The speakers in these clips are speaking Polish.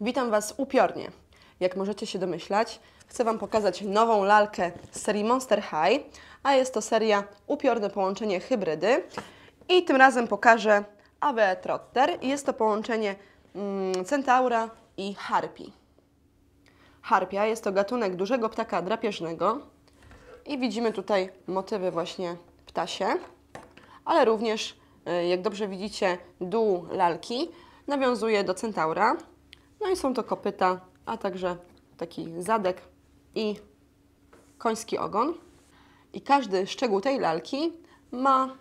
Witam Was upiornie. Jak możecie się domyślać, chcę Wam pokazać nową lalkę z serii Monster High, a jest to seria upiorne połączenie hybrydy. I tym razem pokażę Ave Trotter. Jest to połączenie mm, centaura i harpii. Harpia jest to gatunek dużego ptaka drapieżnego i widzimy tutaj motywy właśnie ptasie, ale również, y, jak dobrze widzicie, dół lalki nawiązuje do centaura. No i są to kopyta, a także taki zadek i koński ogon. I każdy szczegół tej lalki ma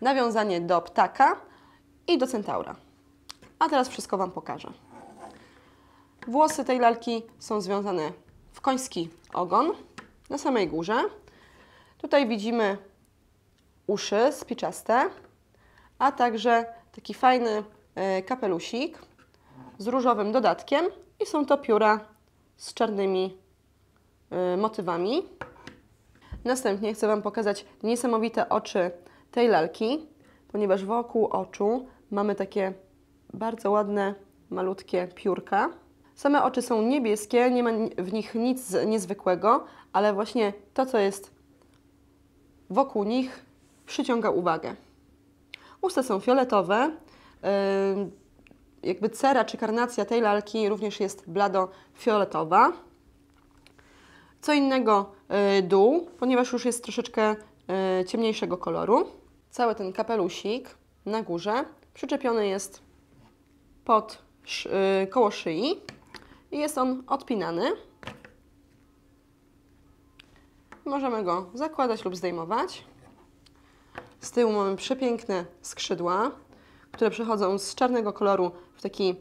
nawiązanie do ptaka i do centaura. A teraz wszystko Wam pokażę. Włosy tej lalki są związane w koński ogon na samej górze. Tutaj widzimy uszy spiczaste, a także taki fajny e, kapelusik z różowym dodatkiem i są to pióra z czarnymi e, motywami. Następnie chcę Wam pokazać niesamowite oczy tej lalki, ponieważ wokół oczu mamy takie bardzo ładne, malutkie piórka. Same oczy są niebieskie, nie ma w nich nic niezwykłego, ale właśnie to, co jest wokół nich, przyciąga uwagę. Usta są fioletowe. Jakby cera czy karnacja tej lalki również jest blado-fioletowa. Co innego y, dół, ponieważ już jest troszeczkę y, ciemniejszego koloru. Cały ten kapelusik na górze przyczepiony jest pod y, koło szyi i jest on odpinany. Możemy go zakładać lub zdejmować. Z tyłu mamy przepiękne skrzydła, które przechodzą z czarnego koloru w taki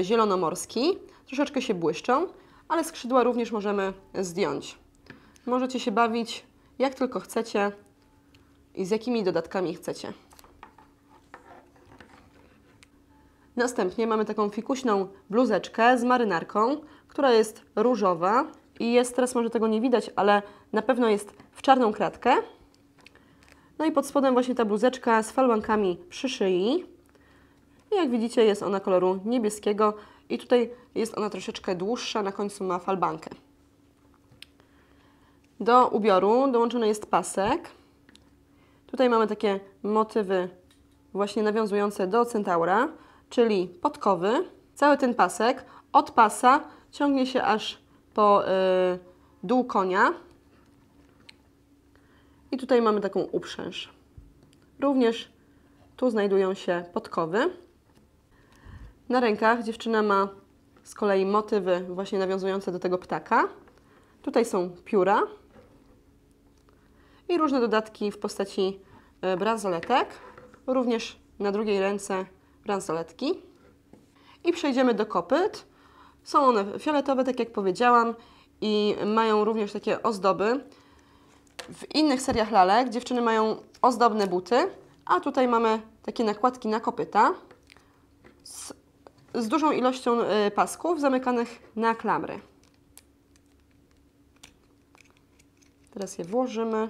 y, zielonomorski. Troszeczkę się błyszczą, ale skrzydła również możemy zdjąć. Możecie się bawić jak tylko chcecie i z jakimi dodatkami chcecie. Następnie mamy taką fikuśną bluzeczkę z marynarką, która jest różowa i jest, teraz może tego nie widać, ale na pewno jest w czarną kratkę. No i pod spodem właśnie ta bluzeczka z falbankami przy szyi. I jak widzicie jest ona koloru niebieskiego i tutaj jest ona troszeczkę dłuższa, na końcu ma falbankę. Do ubioru dołączony jest pasek. Tutaj mamy takie motywy właśnie nawiązujące do centaura czyli podkowy. Cały ten pasek od pasa ciągnie się aż po y, dół konia. I tutaj mamy taką uprzęż. Również tu znajdują się podkowy. Na rękach dziewczyna ma z kolei motywy właśnie nawiązujące do tego ptaka. Tutaj są pióra i różne dodatki w postaci y, bransoletek. Również na drugiej ręce bransoletki. I przejdziemy do kopyt. Są one fioletowe, tak jak powiedziałam, i mają również takie ozdoby. W innych seriach lalek dziewczyny mają ozdobne buty, a tutaj mamy takie nakładki na kopyta z, z dużą ilością y, pasków zamykanych na klamry. Teraz je włożymy.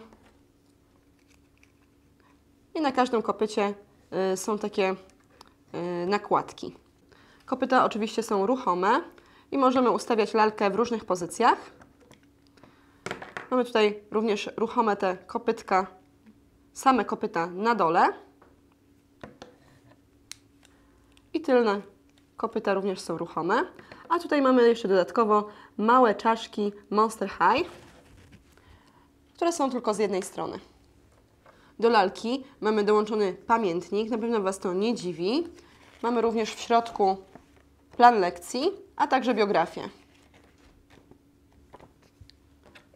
I na każdym kopycie y, są takie Y, nakładki. Kopyta oczywiście są ruchome i możemy ustawiać lalkę w różnych pozycjach. Mamy tutaj również ruchome te kopytka, same kopyta na dole. I tylne kopyta również są ruchome. A tutaj mamy jeszcze dodatkowo małe czaszki Monster High, które są tylko z jednej strony. Do lalki mamy dołączony pamiętnik, na pewno Was to nie dziwi. Mamy również w środku plan lekcji, a także biografię.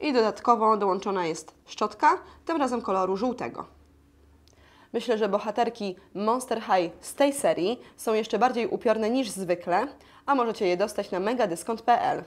I dodatkowo dołączona jest szczotka, tym razem koloru żółtego. Myślę, że bohaterki Monster High z tej serii są jeszcze bardziej upiorne niż zwykle, a możecie je dostać na megadyskont.pl.